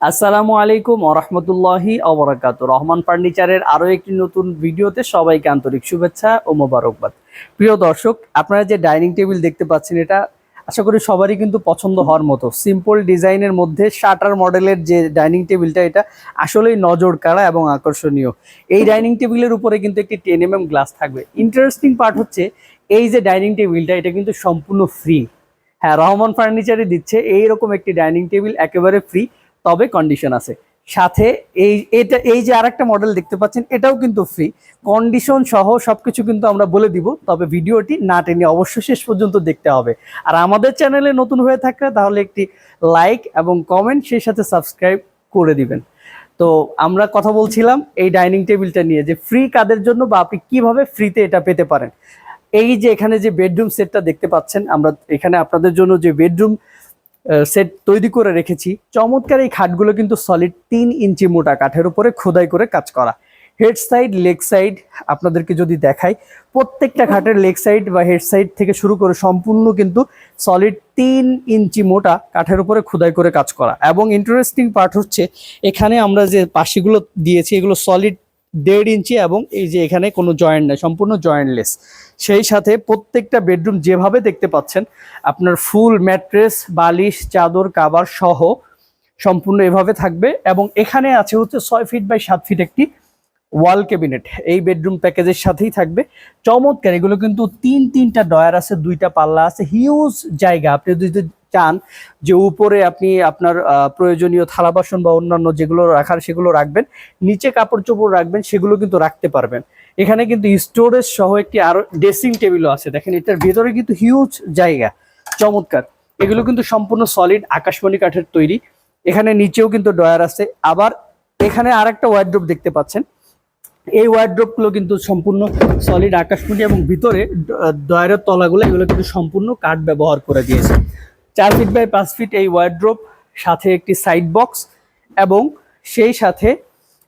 আসসালামু আলাইকুম ওরহমতুল্লাহি অবরাকাত রহমান ফার্নিচারের আরও একটি নতুন ভিডিওতে সবাইকে আন্তরিক শুভেচ্ছা ও মোবারকবাদ। প্রিয় দর্শক, আপনারা যে ডাইনিং টেবিল দেখতে পাচ্ছেন এটা, আশা করি সবারই কিন্তু পছন্দ হওয়ার মতো। সিম্পল ডিজাইনের মধ্যে শাটার মডেলের যে ডাইনিং টেবিলটা, এটা আসলেই নজর কাড়া এবং আকর্ষণীয়। এই ডাইনিং টেবিলের উপরে কিন্তু একটি টেন এম গ্লাস থাকবে। ইন্টারেস্টিং পার্ট হচ্ছে, এই যে ডাইনিং টেবিলটা, এটা কিন্তু সম্পূর্ণ ফ্রি। হ্যাঁ রহমান ফার্নিচারে দিচ্ছে, এইরকম একটি ডাইনিং টেবিল একেবারে ফ্রি। তবে কন্ডিশন আছে। সাথে এই, এটা, এই যে আরেকটা মডেল দেখতে পাচ্ছেন, এটাও কিন্তু ফ্রি কন্ডিশন সহ সবকিছু কিন্তু আমরা বলে দিব, তবে ভিডিওটি না টেনে অবশ্যই শেষ পর্যন্ত দেখতে হবে। আর আমাদের চ্যানেলে নতুন হয়ে থাকলে তাহলে একটি লাইক এবং কমেন্ট সেই সাথে সাবস্ক্রাইব করে দিবেন। তো আমরা কথা বলছিলাম এই ডাইনিং টেবিলটা নিয়ে যে ফ্রি কাদের জন্য বা আপনি কীভাবে ফ্রিতে এটা পেতে পারেন। এই যে এখানে যে বেডরুম সেটটা দেখতে পাচ্ছেন, আমরা এখানে আপনাদের জন্য যে বেডরুম সেট তৈরি করে রেখেছি। চমৎকার এই খাটগুলো কিন্তু সলিড তিন ইঞ্চি মোটা কাঠের উপরে খোদাই করে কাজ করা। হেড সাইড লেগ সাইড আপনাদেরকে যদি দেখাই, প্রত্যেকটা খাটের লেগ সাইড বা হেড সাইড থেকে শুরু করে সম্পূর্ণ কিন্তু সলিড তিন ইঞ্চি মোটা কাঠের উপরে খোদাই করে কাজ করা। এবং ইন্টারেস্টিং পার্ট হচ্ছে, এখানে আমরা যে পাশিগুলো দিয়েছি, এগুলো সলিড দেড় ইঞ্চি এবং এই যে এখানে কোনো জয়েন্ট নেই, সম্পূর্ণ জয়েন্টলেস সেই সাথে প্রত্যেকটা বেডরুম যেভাবে দেখতে পাচ্ছেন, আপনার ফুল ম্যাট্রেস বালিশ, চাদর কাবার সহ সম্পূর্ণ এভাবে থাকবে এবং এখানে আছে হচ্ছে ছয় ফিট বাই সাত ফিট একটি ওয়াল ক্যাবিনেট এই বেডরুম প্যাকেজের সাথেই থাকবে। চমৎকার, এগুলো কিন্তু তিন তিনটা ডয়ার আছে, দুইটা পাল্লা আছে হিউজ জায়গা। আপনি যদি চান যে উপরে আপনি আপনার প্রয়োজনীয় থালা বাসন বা অন্যান্য যেগুলো রাখার সেগুলো রাখবেন, নিচে কাপড় চোপড় রাখবেন, সেগুলো কিন্তু রাখতে পারবেন। এখানে কিন্তু স্টোরেজ সহ একটি আরও ড্রেসিং টেবিলও আছে। দেখেন, এটার ভেতরে কিন্তু হিউজ জায়গা, চমৎকার। এগুলো কিন্তু সম্পূর্ণ সলিড আকাশমণি কাঠের তৈরি। এখানে নিচেও কিন্তু ডয়ার আছে। আবার এখানে আরেকটা ওয়ার্ড্রোপ দেখতে পাচ্ছেন। এই ওয়ার্ড্রোপগুলো কিন্তু সম্পূর্ণ সলিড আকাশমণি এবং ভিতরে ডয়ারের তলাগুলো এগুলো কিন্তু সম্পূর্ণ কাঠ ব্যবহার করে দিয়েছে। চার ফিট বাই পাঁচ ফিট এই ওয়ার্ড্রোপ সাথে একটি সাইড বক্স এবং সেই সাথে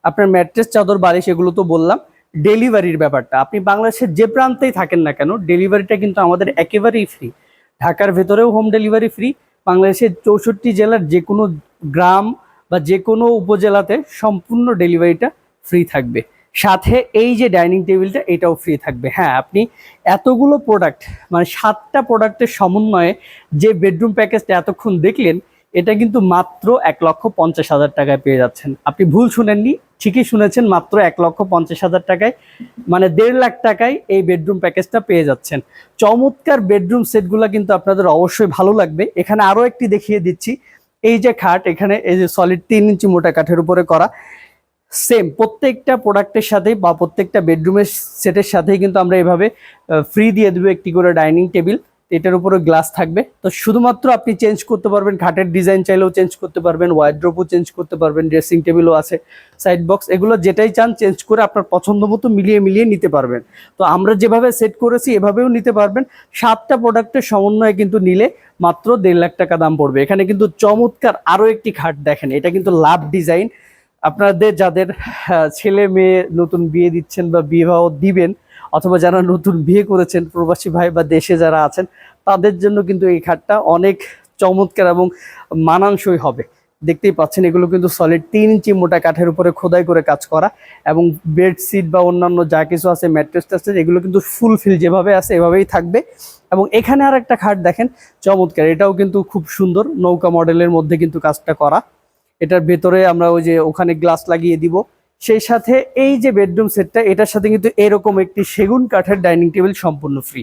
আপনার ম্যাট্রেস চাদর, বালিশ এগুলো তো বললাম। ডেলিভারির ব্যাপারটা, আপনি বাংলাদেশের যে প্রান্তেই থাকেন না কেন ডেলিভারিটা কিন্তু আমাদের একেবারেই ফ্রি ঢাকার ভেতরেও হোম ডেলিভারি ফ্রি বাংলাদেশের চৌষট্টি জেলার যে কোনো গ্রাম বা যে কোনো উপজেলাতে সম্পূর্ণ ডেলিভারিটা ফ্রি থাকবে। সাথে এই যে ডাইনিং টেবিলটা, এটাও ফ্রি থাকবে। হ্যাঁ আপনি এতগুলো প্রোডাক্ট মানে সাতটা প্রোডাক্টের সমন্বয়ে যে বেডরুম প্যাকেজটা এতক্ষণ দেখলেন, এটা কিন্তু মাত্র এক লক্ষ পঞ্চাশ হাজার টাকায় পেয়ে যাচ্ছেন। আপনি ভুল শুনেননি, ঠিকই শুনেছেন, মাত্র এক লক্ষ পঞ্চাশ হাজার টাকায় মানে দেড় লাখ টাকায় এই বেডরুম প্যাকেজটা পেয়ে যাচ্ছেন। চমৎকার বেডরুম সেটগুলো কিন্তু আপনাদের অবশ্যই ভালো লাগবে। এখানে আরও একটি দেখিয়ে দিচ্ছি। এই যে খাট, এখানে এই যে সলিড তিন ইঞ্চি মোটা কাঠের উপরে করা। সেম প্রত্যেকটা প্রোডাক্টের সাথেই বা প্রত্যেকটা বেডরুমের সেটের সাথেই কিন্তু আমরা এভাবে ফ্রি দিয়ে দেবো একটি করে ডাইনিং টেবিল এটার উপরে গ্লাস থাকবে। তো শুধুমাত্র আপনি চেঞ্জ করতে পারবেন খাটের ডিজাইন চাইলেও চেঞ্জ করতে পারবেন ওয়াইড্রোপও চেঞ্জ করতে পারবেন ড্রেসিং টেবিলও আছে সাইড বক্স এগুলো যেটাই চান চেঞ্জ করে আপনার পছন্দ মতো মিলিয়ে মিলিয়ে নিতে পারবেন। তো আমরা যেভাবে সেট করেছি, এভাবেও নিতে পারবেন। সাতটা প্রোডাক্টের সমন্বয়ে কিন্তু নিলে মাত্র দেড় লাখ টাকা দাম পড়বে। এখানে কিন্তু চমৎকার আরও একটি খাট দেখেন, এটা কিন্তু লাভ ডিজাইন আপনাদের যাদের ছেলে মেয়ে নতুন বিয়ে দিচ্ছেন বা বিবাহ দিবেন অথবা যারা নতুন বিয়ে করেছেন, প্রবাসী ভাই বা দেশে যারা আছেন, তাদের জন্য কিন্তু এই খাটটা অনেক চমৎকার এবং মানানসই হবে। দেখতেই পাচ্ছেন, এগুলো কিন্তু সলিড তিন ইঞ্চি মোটা কাঠের উপরে খোদাই করে কাজ করা এবং বেডশিট বা অন্যান্য যা কিছু আছে ম্যাট্রেস ট্যাট্রেস, এগুলো কিন্তু ফুলফিল যেভাবে আছে, এভাবেই থাকবে। এবং এখানে আর একটা খাট দেখেন, চমৎকার, এটাও কিন্তু খুব সুন্দর, নৌকা মডেলের মধ্যে কিন্তু কাজটা করা। এটার ভেতরে আমরা ওই যে ওখানে গ্লাস লাগিয়ে দিব। সেই সাথে এই যে বেডরুম সেটটা এটার সাথে কিন্তু এরকম একটি সেগুন কাঠের ডাইনিং টেবিল সম্পূর্ণ ফ্রি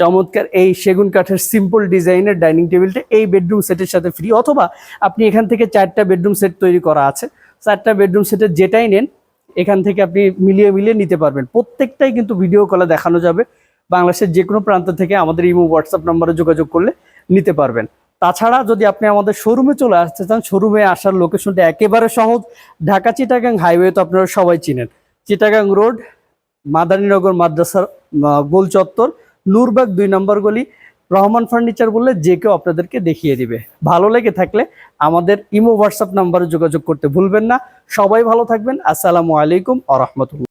চমৎকার, এই সেগুন কাঠের সিম্পল ডিজাইনের ডাইনিং টেবিলটা এই বেডরুম সেটের সাথে ফ্রি অথবা আপনি এখান থেকে চারটা বেডরুম সেট তৈরি করা আছে। চারটা বেডরুম সেটের যেটাই নেন, এখান থেকে আপনি মিলিয়ে মিলিয়ে নিতে পারবেন। প্রত্যেকটাই কিন্তু ভিডিও কলে দেখানো যাবে। বাংলাদেশের যে কোনো প্রান্ত থেকে আমাদের ইমো হোয়াটসঅ্যাপ নম্বরে যোগাযোগ করলে নিতে পারবেন। তাছাড়া যদি আপনি আমাদের শোরুমে চলে আসতে চান শোরুমে আসার লোকেশনটা একেবারে সহজ। ঢাকা চিটাগাং হাইওয়ে তো আপনারা সবাই চিনেন। চিটাগাং রোড মাদারীনগর মাদ্রাসার গোল চত্বর, নূরবাগ দুই নম্বর গলি, রহমান ফার্নিচার বললে যে কেউ আপনাদেরকে দেখিয়ে দিবে। ভালো লেগে থাকলে আমাদের ইমো হোয়াটসঅ্যাপ নাম্বারে যোগাযোগ করতে ভুলবেন না। সবাই ভালো থাকবেন। আসসালামু আলাইকুম আ রহমতুল্লাহ।